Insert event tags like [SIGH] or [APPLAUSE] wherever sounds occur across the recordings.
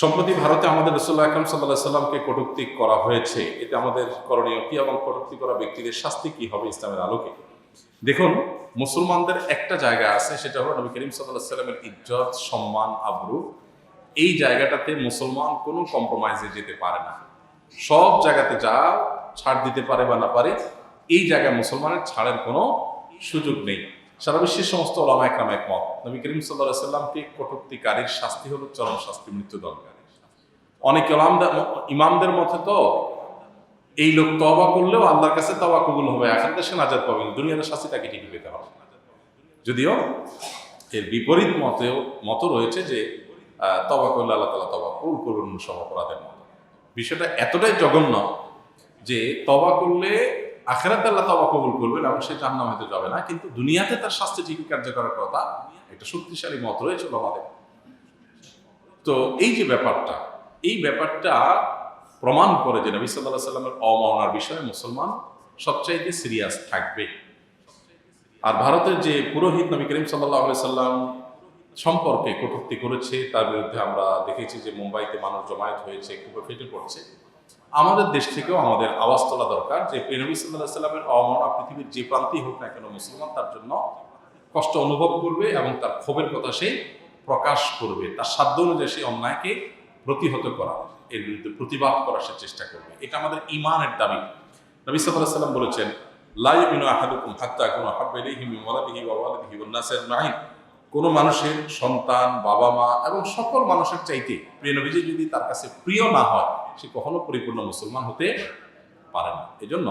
সম্প্রতি ভারতে আমাদের রসুল্লাহ আকরম সাল্লাহ সাল্লামকে কটূক্তি করা হয়েছে। এতে আমাদের করণীয় কি এবং কটূক্তি করা ব্যক্তিদের শাস্তি কি হবে ইসলামের আলোকে? দেখুন, মুসলমানদের একটা জায়গা আছে, সেটা হলো নবী করিম সাল্লাহ সাল্লামের ইজ্জত, সম্মান, আবরু। এই জায়গাটাতে মুসলমান কোনো কম্প্রোমাইজে যেতে পারে না। সব জায়গাতে যা ছাড় দিতে পারে বা না পারে, এই জায়গায় মুসলমানের ছাড়ের কোনো সুযোগ নেই। সারা বিশ্বের সমস্ত ওলামা একরাম একমত। নবী করিম সাল্লাহ সাল্লামকে কটূক্তিকারীর শাস্তি হলো চরম শাস্তি মৃত্যুদণ্ডকারী অনেক ওলামদের ইমামদের মতে তো এই লোক তবা করলেও আল্লাহর কাছে তবা কবুল হবে, এখন দেশে নাজাদ পাবেন দুনিয়ার শাস্তি তাকে ঠিকই পেতে হবে। যদিও এর বিপরীত মতেও মত রয়েছে যে তবা করলে আল্লাহ তালা তবা কবুল করবেন সব অপরাধের মতো। বিষয়টা এতটাই জঘন্য যে তবা করলে আখেরাতে আল্লাহ তবা কবুল করবেন এবং সে জাহান্নাম হতে যাবে না। কিন্তু দুনিয়াতে তার শাস্তি ঠিকই কার্যকরের কথা, একটা শক্তিশালী মত রয়েছে আমাদের তো এই যে ব্যাপারটা, এই ব্যাপারটা প্রমাণ করে যে নবী সাল্লাহ সাল্লামের অমানার বিষয়ে মুসলমান সবচাইতে সিরিয়াস থাকবে। আর ভারতের যে পুরোহিত নবী করিম সাল্লাহ সাল্লাম সম্পর্কে কটূক্তি করেছে, তার বিরুদ্ধে আমরা দেখেছি যে মুম্বাইতে মানুষ জমায়েত হয়েছে, খুব ফেটে পড়ছে। আমাদের দেশ থেকেও আমাদের আওয়াজ তোলা দরকার যে নবী সাল্লাহ সাল্লামের অমানা পৃথিবীর যে প্রান্তেই হোক না কেন মুসলমান, তার জন্য কষ্ট অনুভব করবে এবং তার ক্ষোভের কথা সে প্রকাশ করবে। তার সাধ্য অনুযায়ী সেই অন্যায়কে প্রতিহত করা, এর বিরুদ্ধে প্রতিবাদ করার সে চেষ্টা করবে। এটা আমাদের ইমানের দাবি। নবী সাল্লাহ সাল্লাম বলেছেন লাইমিনু আহাদুকুম হাত্তা কোনো ওয়ান নাসি আজমাইন। কোনো মানুষের সন্তান বাবা মা এবং সকল মানুষের চাইতে প্রিয় নবীজি যদি তার কাছে প্রিয় না হয় সে কখনো পরিপূর্ণ মুসলমান হতে পারে না। এজন্য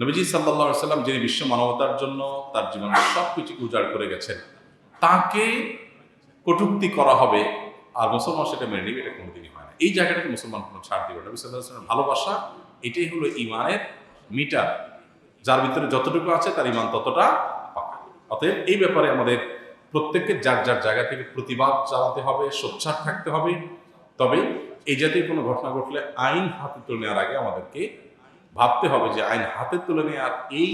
নবীজি সাল্লাহ সাল্লাম যিনি বিশ্ব মানবতার জন্য তার জীবন সব কিছু উজাড় করে গেছেন, তাকে কটূক্তি করা হবে। আর মুসলমান সেটা মেনে নেবে, এটা কোনোদিনই হয় না। এই জায়গাটাকে মুসলমান কোনো ছাড় দিবে নবী সাল্লাহ ভালোবাসা, এটাই হলো ইমানের মিটার। যার ভিতরে যতটুকু আছে তার ইমান ততটা পাকা। অতএব এই ব্যাপারে আমাদের প্রত্যেককে যার যার জায়গা থেকে প্রতিবাদ চালাতে হবে, সোচ্চার থাকতে হবে। তবে এই জাতীয় কোনো ঘটনা ঘটলে আইন হাতে তুলে নেওয়ার আগে আমাদেরকে ভাবতে হবে যে আইন হাতে তুলে নেওয়ার এই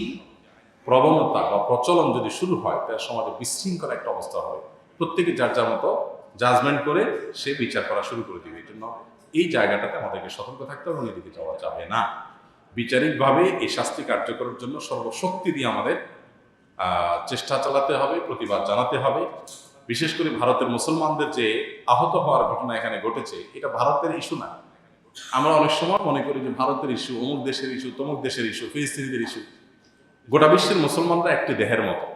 প্রবণতা বা প্রচলন যদি শুরু হয়, তাহলে সমাজে বিশৃঙ্খল একটা অবস্থা হবে। প্রত্যেকে যার যার মতো জাজমেন্ট করে সে বিচার করা শুরু করে দিবে। এই জন্য এই জায়গাটাতে আমাদেরকে সতর্ক থাকতে হবে এদিকে যাওয়া যাবে না। বিচারিকভাবে এই শাস্তি কার্যকরের জন্য সর্বশক্তি দিয়ে আমাদের চেষ্টা চালাতে হবে, প্রতিবাদ জানাতে হবে। বিশেষ করে ভারতের মুসলমানদের যে আহত হওয়ার ঘটনা এখানে ঘটেছে, এটা ভারতের ইস্যু না। আমরা অনেক সময় মনে করি যে ভারতের ইস্যু অমুক দেশের ইস্যু তমুক দেশের ইস্যু ফিলিস্তিনিদের ইস্যু গোটা বিশ্বের মুসলমানরা একটি দেহের মতো।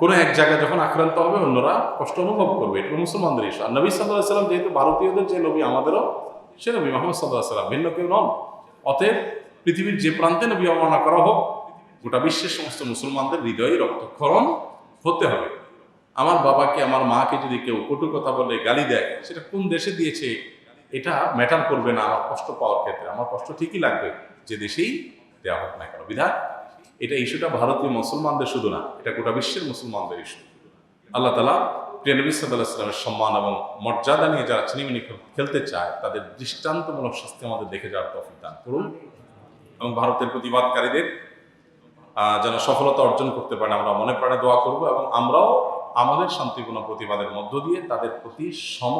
কোনো এক জায়গায় যখন আক্রান্ত হবে, অন্যরা কষ্ট অনুভব করবে, এটা মুসলমানদের ইস্যু আর নবী সাল্লাহ সাল্লাম যেহেতু ভারতীয়দের যে নবী, আমাদেরও সে নবী মোহাম্মদ সাল্লাহ সাল্লাম, ভিন্ন কেউ নন। অতএব পৃথিবীর যে প্রান্তে নবী অবমাননা করা হোক, গোটা বিশ্বের সমস্ত মুসলমানদের হৃদয়ে রক্তক্ষরণ হতে হবে। আমার বাবাকে, আমার মাকে যদি কেউ কটু কথা বলে, গালি দেয়, সেটা কোন দেশে দিয়েছে, এটা ম্যাটার করবে না আমার কষ্ট পাওয়ার ক্ষেত্রে। আমার কষ্ট ঠিকই লাগবে, যে দেশেই দেওয়া হোক না কেন। বিধায় এটা ইস্যুটা ভারতীয় মুসলমানদের শুধু না, এটা গোটা বিশ্বের মুসলমানদের ইস্যু। আল্লাহ তালা প্রিয় নবী সাল্লাহ সম্মান এবং মর্যাদা নিয়ে যারা চিনিমিনি খেলতে চায়, তাদের দৃষ্টান্তমূলক শাস্তি আমাদের দেখে যাওয়ার তফিক দান করুন। এবং ভারতের প্রতিবাদকারীদের যেন সফলতা অর্জন করতে পারে আমরা মনে প্রাণে দোয়া করব এবং আমরাও আমাদের শান্তিপূর্ণ প্রতিবাদের মধ্য দিয়ে তাদের প্রতি সম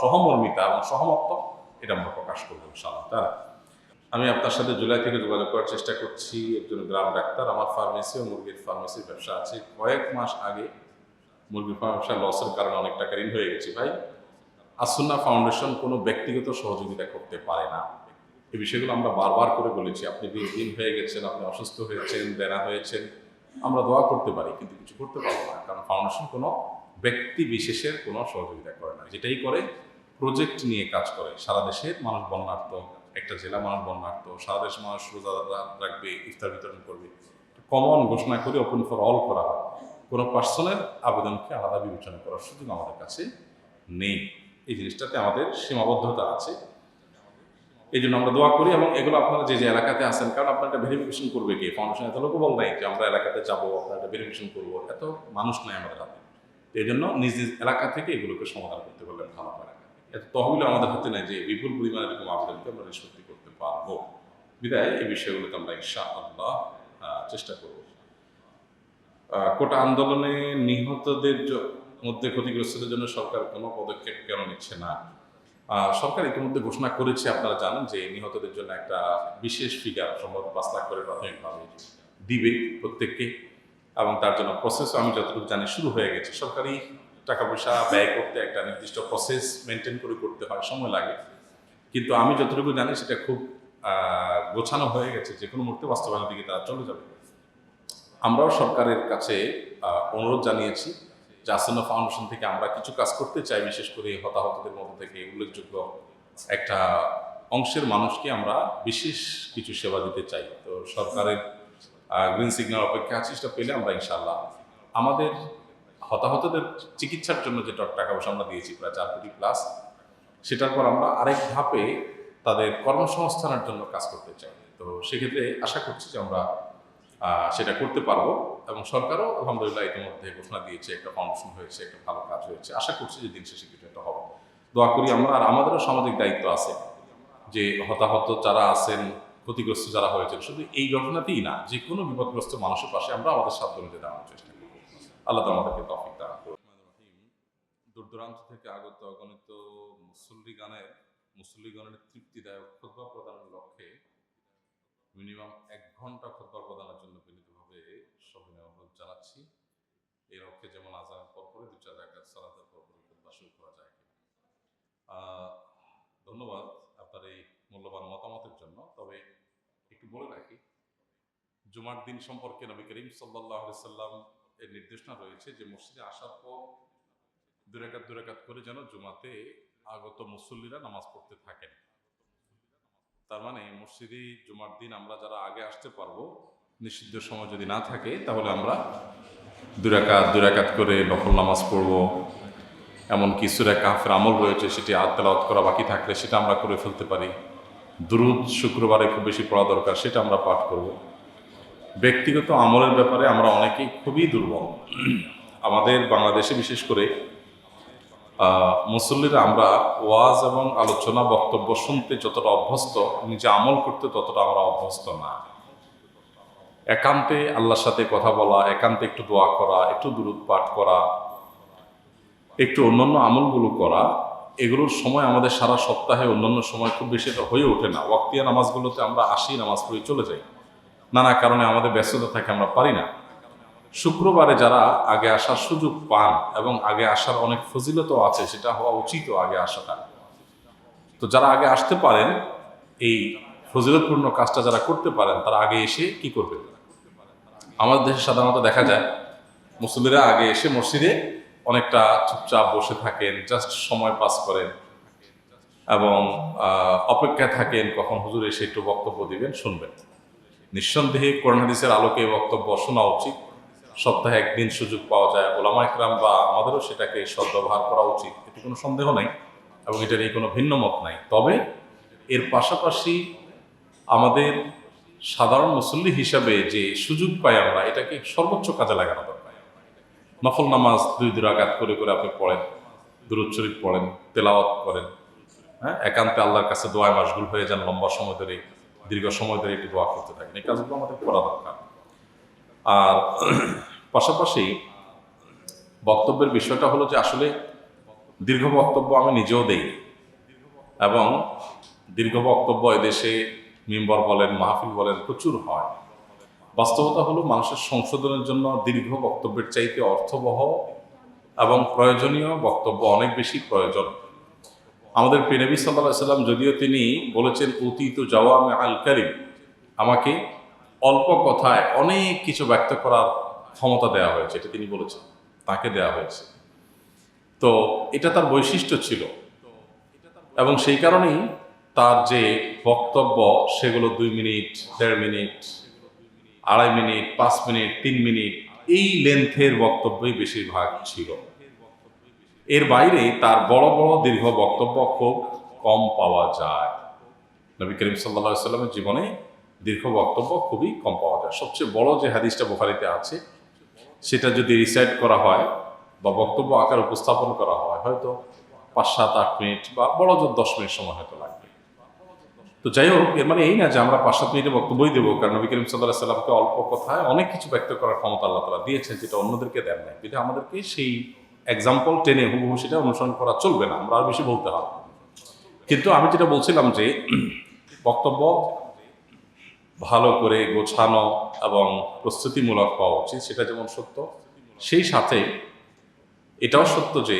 সহমর্মিতা এবং সহমত্ব, এটা আমরা প্রকাশ করব ইনশাআল্লাহ তারা আমি আপনার সাথে জুলাই থেকে যোগাযোগ করার চেষ্টা করছি, একজন গ্রাম ডাক্তার, আমার ফার্মেসি ও মুরগির ফার্মেসির ব্যবসা আছে। কয়েক মাস আগে মুরগির ব্যবসা লসের কারণে অনেক টাকা ঋণ হয়ে গেছি, ভাই। আসুন্না ফাউন্ডেশন কোনো ব্যক্তিগত সহযোগিতা করতে পারে না। এই বিষয়গুলো আমরা বারবার করে বলেছি, আপনি ঋণ হয়ে গেছেন, আপনি অসুস্থ হয়েছেন, দেনা হয়েছেন। আমরা দোয়া করতে পারি, কিন্তু কিছু করতে পারব না। কারণ ফাউন্ডেশন কোনো ব্যক্তি বিশেষের কোনো সহযোগিতা করে না। যেটাই করে প্রজেক্ট নিয়ে কাজ করে। সারা দেশের মানুষ বন্যার্থ একটা জেলা মানুষ বন্যার্থ সারা দেশ মানুষ রোজা রাখবে, ইফতার বিতরণ করবে। কমন ঘোষণা করে ওপেন ফর অল করা হয়। কোনো পার্সনের আবেদনকে আলাদা বিবেচনা করার সুযোগ আমাদের কাছে নেই। এই জিনিসটাতে আমাদের সীমাবদ্ধতা আছে। এই জন্য আমরা দোয়া করি এবং এগুলো আপনারা যে যে এলাকাতে আসেন কারণ আপনার একটা ভেরিফিকেশন করবে কি? ফাউন্ডেশন এত লোক বল নাই যে আমরা এলাকাতে যাব, আপনার একটা ভেরিফিকেশন করব। এত মানুষ নাই আমাদের হাতে। এই জন্য নিজ নিজ এলাকা থেকে এগুলোকে সমাধান করতে পারলে ভালো হয়। এত তহবিল আমাদের হাতে নেই যে বিপুল পরিমাণে এরকম আবেদনকে আমরা নিষ্পত্তি করতে পারব। বিদায়, এই বিষয়গুলোতে আমরা ইনশা আল্লাহ চেষ্টা করব। কোটা আন্দোলনে নিহতদের মধ্যে ক্ষতিগ্রস্তদের জন্য সরকার কোনো পদক্ষেপ কেন নিচ্ছে না? সরকার ইতিমধ্যে ঘোষণা করেছে, আপনারা জানেন যে নিহতদের জন্য একটা বিশেষ ফিগার সম্ভবত পাঁচ লাখ করে প্রাথমিকভাবে দিবে প্রত্যেককে এবং তার জন্য প্রসেস আমি যতটুকু জানি, শুরু হয়ে গেছে। সরকারি টাকা পয়সা ব্যয় করতে একটা নির্দিষ্ট প্রসেস মেনটেন করে করতে হয়, সময় লাগে। কিন্তু আমি যতটুকু জানি, সেটা খুব গোছানো হয়ে গেছে। যে কোনো মুহূর্তে বাস্তবায়নের দিকে তারা চলে যাবে। আমরাও সরকারের কাছে অনুরোধ জানিয়েছি। আসন্ন ফাউন্ডেশন থেকে আমরা কিছু কাজ করতে চাই, বিশেষ করে হতাহতদের মধ্যে থেকে উল্লেখযোগ্য একটা অংশের মানুষকে আমরা বিশেষ কিছু সেবা দিতে চাই। তো সরকারের গ্রিন সিগন্যাল অপেক্ষা আছি, সেটা পেলে আমরা ইনশাল্লাহ আমাদের হতাহতদের চিকিৎসার জন্য যে টাকা পয়সা আমরা দিয়েছি প্রায় চার কোটি প্লাস সেটার পর আমরা আরেক ধাপে তাদের কর্মসংস্থানের জন্য কাজ করতে চাই। তো সেক্ষেত্রে আশা করছি যে আমরা সেটা করতে পারব। এবং সরকারও আলহামদুলিল্লাহ ইতিমধ্যে ঘোষণা দিয়েছে, একটা ফাউন্ডেশন হয়েছে, একটা ভালো কাজ হয়েছে। আশা করছি যে দিন শেষে কিছু একটা হবে। দোয়া করি আমরা, আর আমাদেরও সামাজিক দায়িত্ব আছে যে হতাহত যারা আছেন, ক্ষতিগ্রস্ত যারা হয়েছেন, শুধু এই ঘটনাতেই না, যে কোনো বিপদগ্রস্ত মানুষের পাশে আমরা আমাদের সাধ্য অনুযায়ী দাঁড়ানোর চেষ্টা করব। আল্লাহ তো আমাদেরকে তফিক দান। দূর দূরান্ত থেকে আগত অগণিত মুসল্লি গানের মুসল্লি গানের তৃপ্তিদায়ক খোদবা প্রদানের লক্ষ্যে মিনিমাম এক ঘণ্টা খোদবা প্রদানের জন্য বিনীতভাবে সবিনয় অনুরোধ জানাচ্ছি এই লক্ষ্যে যেমন আজানের পর পরে দু চার রাকাত সালাতের পর পরে খোদবা শুরু করা যায় ধন্যবাদ আপনার এই মূল্যবান মতামতের জন্য। তবে একটু বলে রাখি, জুমার দিন সম্পর্কে নবী করিম সাল্লাহ সাল্লাম এর নির্দেশনা রয়েছে যে মসজিদে আসার পর দুরাকাত দুরাকাত করে যেন জুমাতে আগত মুসল্লিরা নামাজ পড়তে থাকেন। তার মানে মসজিদে জুমার দিন আমরা যারা আগে আসতে পারব, নিষিদ্ধ সময় যদি না থাকে, তাহলে আমরা দুরাকাত দুরাকাত করে নফল নামাজ পড়ব। এমন কিছু কাফের আমল রয়েছে, সেটি আত্মালাত করা বাকি থাকলে সেটা আমরা করে ফেলতে পারি। দুরুদ শুক্রবারে খুব বেশি পড়া দরকার, সেটা আমরা পাঠ করব। ব্যক্তিগত আমলের ব্যাপারে আমরা অনেকেই খুবই দুর্বল। আমাদের বাংলাদেশে বিশেষ করে মুসল্লিরা আমরা ওয়াজ এবং আলোচনা বক্তব্য শুনতে যতটা অভ্যস্ত, নিজে আমল করতে ততটা আমরা অভ্যস্ত না। একান্তে আল্লাহর সাথে কথা বলা, একান্তে একটু দোয়া করা, একটু দূরত পাঠ করা, একটু অন্যান্য আমলগুলো করা, এগুলোর সময় আমাদের সারা সপ্তাহে অন্যান্য সময় খুব বেশি এটা হয়ে ওঠে না। ওয়াক্তিয়া নামাজগুলোতে আমরা আসি, নামাজ পড়ে চলে যাই। নানা কারণে আমাদের ব্যস্ততা থাকে, আমরা পারি না। শুক্রবারে যারা আগে আসার সুযোগ পান এবং আগে আসার অনেক ফজিলতও আছে, সেটা হওয়া উচিত আগে আসাটা। তো যারা আগে আসতে পারেন, এই ফজিলতপূর্ণ কাজটা যারা করতে পারেন, তারা আগে এসে কি করবে আমাদের দেশে সাধারণত দেখা যায় মুসলিরা আগে এসে মসজিদে অনেকটা চুপচাপ বসে থাকেন জাস্ট সময় পাস করেন এবং অপেক্ষায় থাকেন কখন হুজুর এসে একটু বক্তব্য দিবেন, শুনবেন। নিঃসন্দেহে কোরআন হাদিসের আলোকে বক্তব্য শোনা উচিত। সপ্তাহে একদিন সুযোগ পাওয়া যায়, ওলামা ইকরাম বা আমাদেরও সেটাকে সদ্ব্যবহার করা উচিত। এতে কোনো সন্দেহ নাই এবং এটার এই কোনো ভিন্ন মত নাই। তবে এর পাশাপাশি আমাদের সাধারণ মুসল্লি হিসাবে যে সুযোগ পাই আমরা, এটাকে সর্বোচ্চ কাজে লাগানো দরকার। নফল নামাজ দুই রাগাত করে করে আপনি পড়েন, দুরুদ পড়েন, তেলাওয়াত করেন হ্যাঁ? একান্তে আল্লাহর কাছে দোয়ায় মাসগুল হয়ে যান, লম্বা সময় ধরে, দীর্ঘ সময় ধরে একটু দোয়া করতে থাকেন। এই কাজগুলো আমাদের করা দরকার। আর [CLEARS THROAT] পাশাপাশি বক্তব্যের বিষয়টা হলো যে আসলে দীর্ঘ বক্তব্য আমি নিজেও দেই এবং দীর্ঘ বক্তব্য এদেশে মিম্বর বলেন, মাহফিল বলেন, প্রচুর হয়। বাস্তবতা হলো মানুষের সংশোধনের জন্য দীর্ঘ বক্তব্যের চাইতে অর্থবহ এবং প্রয়োজনীয় বক্তব্য অনেক বেশি প্রয়োজন। আমাদের পিনবী সাল্লাহ সাল্লাম যদিও তিনি বলেছেন, অতীত জওয়ামে আল করিম আমাকে অল্প কথায় অনেক কিছু ব্যক্ত করার ক্ষমতা দেওয়া হয়েছে, এটা তিনি বলেছেন, তাকে দেওয়া হয়েছে। তো এটা তার বৈশিষ্ট্য ছিল। এবং সেই কারণেই তার যে বক্তব্য, সেগুলো দুই মিনিট, দেড় মিনিট, আড়াই মিনিট, পাঁচ মিনিট, তিন মিনিট, এই লেন্থের বক্তব্যই বেশিরভাগ ছিল। এর বাইরে তার বড় বড়, দীর্ঘ বক্তব্য খুব কম পাওয়া যায়। নবী করিম সাল্লা সাল্লামের জীবনে দীর্ঘ বক্তব্য খুবই কম পাওয়া যায়। সবচেয়ে বড় যে হাদিসটা বোখারিতে আছে, সেটা যদি রিসাইড করা হয় বা বক্তব্য আকার উপস্থাপন করা হয়, হয়তো পাঁচ, সাত, আট মিনিট বা বড় জোর দশ মিনিট সময় হয়তো তো যাই হোক, এর মানে এই না যে আমরা পাঁচ সাত মিনিটে বক্তব্যই দেবো, কারণ নবী করিম সাল্লাহ সাল্লামকে অল্প কথায় অনেক কিছু ব্যক্ত করার ক্ষমতা আল্লাহ তালা দিয়েছেন, যেটা অন্যদেরকে দেন নাই। কিন্তু আমাদেরকে সেই এক্সাম্পল টেনে হুবহু সেটা অনুসরণ করা চলবে না, আমরা আর বেশি বলতে হবে কিন্তু আমি যেটা বলছিলাম যে, বক্তব্য ভালো করে গোছানো এবং প্রস্তুতিমূলক হওয়া উচিত, সেটা যেমন সত্য, সেই সাথে এটাও সত্য যে,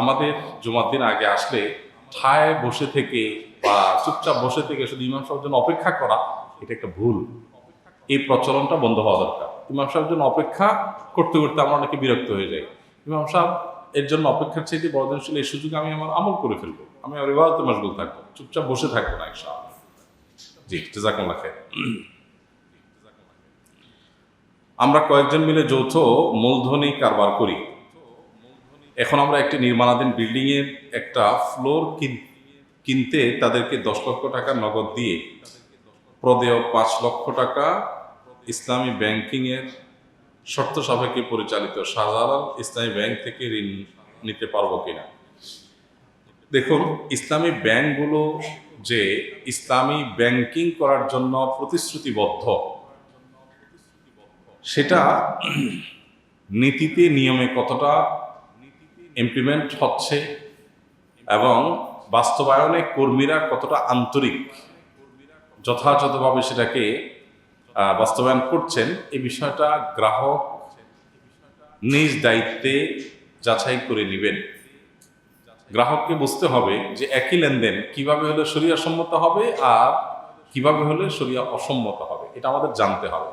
আমাদের জুমার দিন আগে আসলে ঠায় বসে থেকে বা চুপচাপ বসে থেকে শুধু ইমাম সাহেবের জন্য অপেক্ষা করা, এটা একটা ভুল। এই প্রচলনটা বন্ধ হওয়া দরকার। ইমাম সাহেবের জন্য অপেক্ষা করতে করতে আমরা অনেকে বিরক্ত হয়ে যাই। ইমাম সাহেব এর জন্য অপেক্ষার চাইতে বড়দিন ছিল এই সুযোগে আমি আমার আমল করে ফেলব। আমি আমার ইবাদতে মশগুল থাকব। চুপচাপ বসে থাকব না, ইনশাআল্লাহ। জি আমরা কয়েকজন মিলে যৌথ মূলধনী কারবার করি। এখন আমরা একটি নির্মাণাধীন বিল্ডিং এর একটা ফ্লোর কিনতে তাদেরকে দশ লক্ষ টাকা নগদ দিয়ে প্রদেয় পাঁচ লক্ষ টাকা ইসলামী ব্যাংকিং এর শর্ত সাপেক্ষে পরিচালিত শাহজালাল ইসলামী ব্যাংক থেকে ঋণ নিতে পারব কিনা? দেখুন, ইসলামী ব্যাংকগুলো যে ইসলামী ব্যাংকিং করার জন্য প্রতিশ্রুতিবদ্ধ, সেটা নীতিতে, নিয়মে কতটা ইমপ্লিমেন্ট হচ্ছে এবং বাস্তবায়নে কর্মীরা কতটা আন্তরিক, যথাযথভাবে সেটাকে বাস্তবায়ন করছেন এই বিষয়টা গ্রাহক নিজ দায়িত্বে যাচাই করে নেবেন। গ্রাহককে বুঝতে হবে যে একই লেনদেন কীভাবে হলে সরিয়া সম্মত হবে আর কীভাবে হলে সরিয়া অসম্মত হবে, এটা আমাদের জানতে হবে।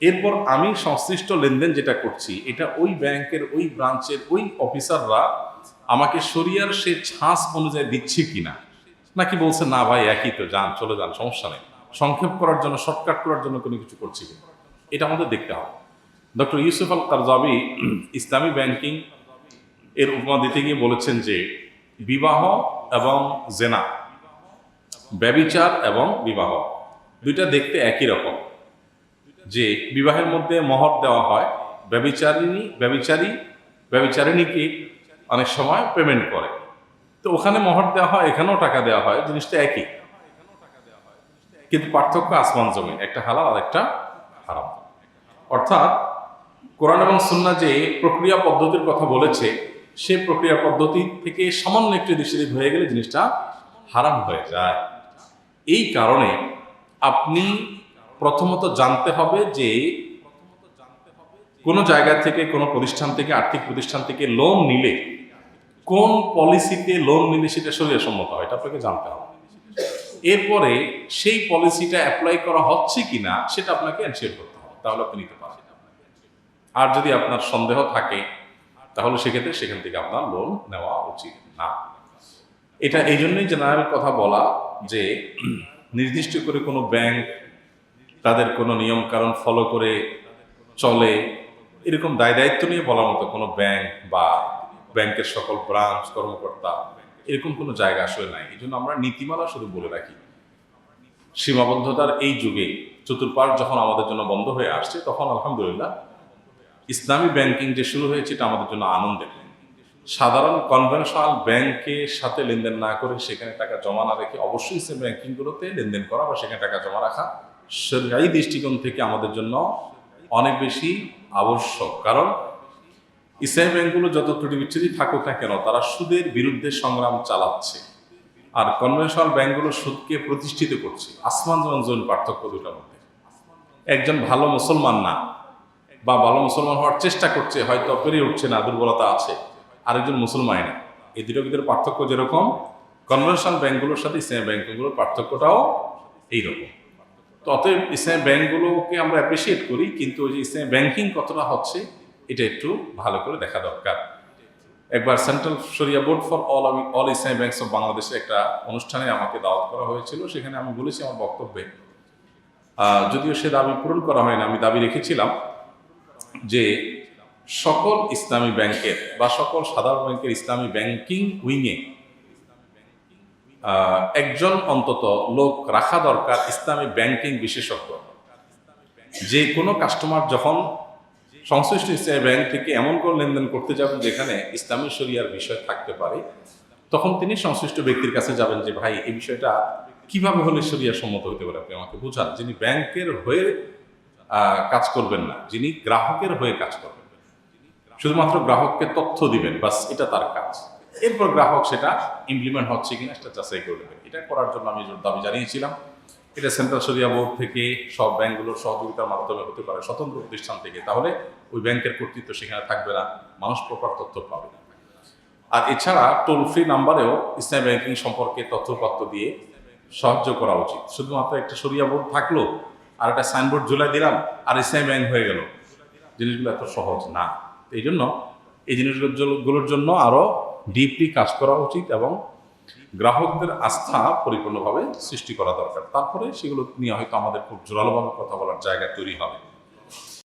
এরপর আমি সংশ্লিষ্ট লেনদেন যেটা করছি, এটা ওই ব্যাংকের, ওই ব্রাঞ্চের, ওই অফিসাররা আমাকে সরিয়ার সে ছাঁচ অনুযায়ী দিচ্ছে কিনা? নাকি বলছে, না ভাই, একই তো, যান, চলে যান, সমস্যা নেই। সংক্ষেপ করার জন্য শর্টকাট করার জন্য কোনো কিছু করছি কিনা? এটা আমাদের দেখতে হবে। ডক্টর ইউসুফ আল কারজাবি ইসলামী ব্যাংকিং এর উপমা দিতে গিয়ে বলেছেন যে, বিবাহ এবং জেনা, ব্যবিচার এবং বিবাহ, দুইটা দেখতে একই রকম। যে বিবাহের মধ্যে মহর দেওয়া হয়, ব্যবিচারিণী, ব্যবিচারী, ব্যবিচারিণীকে অনেক সময় পেমেন্ট করে। তো ওখানে মহর দেওয়া হয়, এখানেও টাকা দেওয়া হয়, জিনিসটা একই। কিন্তু পার্থক্য আসমান জমি একটা হালাল আর একটা হারাম। অর্থাৎ কোরআন এবং সুন্না যে প্রক্রিয়া পদ্ধতির কথা বলেছে সে প্রক্রিয়া পদ্ধতি থেকে সামান্য একটু দিশে হয়ে গেলে জিনিসটা হারাম হয়ে যায়। এই কারণে আপনি প্রথমত জানতে হবে যে কোনো জায়গা থেকে, কোনো প্রতিষ্ঠান থেকে, আর্থিক প্রতিষ্ঠান থেকে লোন নিলে কোন পলিসিতে লোন নিলে সেটা শরীর সম্মত হয়, এটা আপনাকে জানতে হবে। এরপরে সেই পলিসিটা অ্যাপ্লাই করা হচ্ছে কি না সেটা আপনাকে এনশিওর করতে হবে, তাহলে আপনি নিতে পারেন আর যদি আপনার সন্দেহ থাকে, তাহলে সেক্ষেত্রে সেখান থেকে আপনার লোন নেওয়া উচিত না। এটা এই জন্যই জেনারেল কথা বলা যে, নির্দিষ্ট করে কোনো ব্যাংক তাদের কোনো নিয়ম কারণ ফলো করে চলে, এরকম দায় দায়িত্ব নিয়ে বলার মতো কোনো ব্যাংক বা ব্যাংকের সকল ব্রাঞ্চ কর্মকর্তা, এরকম কোনো জায়গা আসলে নাই। এই জন্য আমরা নীতিমালা শুধু বলে রাখি। সীমাবদ্ধতার এই যুগে চতুর্পাশ যখন আমাদের জন্য বন্ধ হয়ে আসছে, তখন আলহামদুলিল্লাহ ইসলামী ব্যাংকিং যে শুরু হয়েছে, এটা আমাদের জন্য আনন্দের। সাধারণ কনভেনশনাল ব্যাংকের সাথে লেনদেন না করে সেখানে টাকা জমা না রেখে অবশ্যই ইসলামী ব্যাংকিংগুলোতে লেনদেন করা বা সেখানে টাকা জমা রাখা সরকারি দৃষ্টিকোণ থেকে আমাদের জন্য অনেক বেশি আবশ্যক। কারণ ইসলামী ব্যাংকগুলো যত ত্রুটি বিচ্ছুতি থাকুক না কেন, তারা সুদের বিরুদ্ধে সংগ্রাম চালাচ্ছে। আর কনভেনশনাল ব্যাংকগুলো সুদকে প্রতিষ্ঠিত করছে। আসমান জমন পার্থক্য দুটার মধ্যে। একজন ভালো মুসলমান না, বা ভালো মুসলমান হওয়ার চেষ্টা করছে, হয়তো পেরে উঠছে না, দুর্বলতা আছে। আরেকজন মুসলমান না। এই দুটোর ভিতরে পার্থক্য যেরকম, কনভেনশনাল ব্যাংকগুলোর সাথে ইসলামী ব্যাংকগুলোর পার্থক্যটাও এইরকম। তো অতএব ইসলামী ব্যাংকগুলোকে আমরা অ্যাপ্রিসিয়েট করি, কিন্তু ওই যে ইসলামী ব্যাংকিং কতটা হচ্ছে এটা একটু ভালো করে দেখা দরকার। একবার সেন্ট্রাল শরিয়া board for all all Islami banks of বাংলাদেশে একটা অনুষ্ঠানে আমাকে দাওয়াত করা হয়েছিল, সেখানে আমি বলেছি আমার বক্তব্যে। যদিও সে দাবি পূরণ করা হয়নি, আমি দাবি রেখেছিলাম যে সকল ইসলামী ব্যাংকের বা সকল সাধারণ ব্যাংকের ইসলামী ব্যাংকিং উইংয়ে একজন অন্তত লোক রাখা দরকার ইসলামী ব্যাংকিং বিশেষজ্ঞ। যে কোনো কাস্টমার যখন সংশ্লিষ্ট ইসলামী ব্যাংক থেকে এমন কোনো লেনদেন করতে যাবেন যেখানে ইসলামী শরিয়ার বিষয় থাকতে পারে, তখন তিনি সংশ্লিষ্ট ব্যক্তির কাছে যাবেন যে, ভাই, এই বিষয়টা কীভাবে হলে শরিয়া সম্মত হতে পারে? আপনি আমাকে বোঝান। যিনি ব্যাংকের হয়ে কাজ করবেন না, যিনি গ্রাহকের হয়ে কাজ করবেন। শুধুমাত্র গ্রাহককে তথ্য দিবেন, বাস এটা তার কাজ। এরপর গ্রাহক সেটা ইমপ্লিমেন্ট হচ্ছে কিনা, সেটা যাচাই করে এটা করার জন্য আমি দাবি জানিয়েছিলাম। এটা সেন্ট্রাল সরিয়া বোর্ড থেকে সব ব্যাংকগুলোর সহযোগিতার মাধ্যমে হতে পারে স্বতন্ত্র প্রতিষ্ঠান থেকে। তাহলে ওই ব্যাংকের কর্তৃত্ব সেখানে থাকবে না, মানুষ প্রপার তথ্য পাবে না। আর এছাড়া টোল ফ্রি নাম্বারেও ইসলামী ব্যাংকিং সম্পর্কে তথ্যপত্র দিয়ে সাহায্য করা উচিত। শুধুমাত্র একটা সরিয়া বোর্ড থাকল, আর একটা সাইনবোর্ড ঝুলাই দিলাম, আর ইসলামী ব্যাংক হয়ে গেল। জিনিসগুলো এত সহজ না। এই জন্য এই জিনিসগুলোর জন্য আরও ডিপলি কাজ করা উচিত এবং গ্রাহকদের আস্থা পরিপূর্ণভাবে সৃষ্টি করা দরকার। তারপরে সেগুলো নিয়ে হয়তো আমাদের খুব জোরালোভাবে কথা বলার জায়গা তৈরি হবে।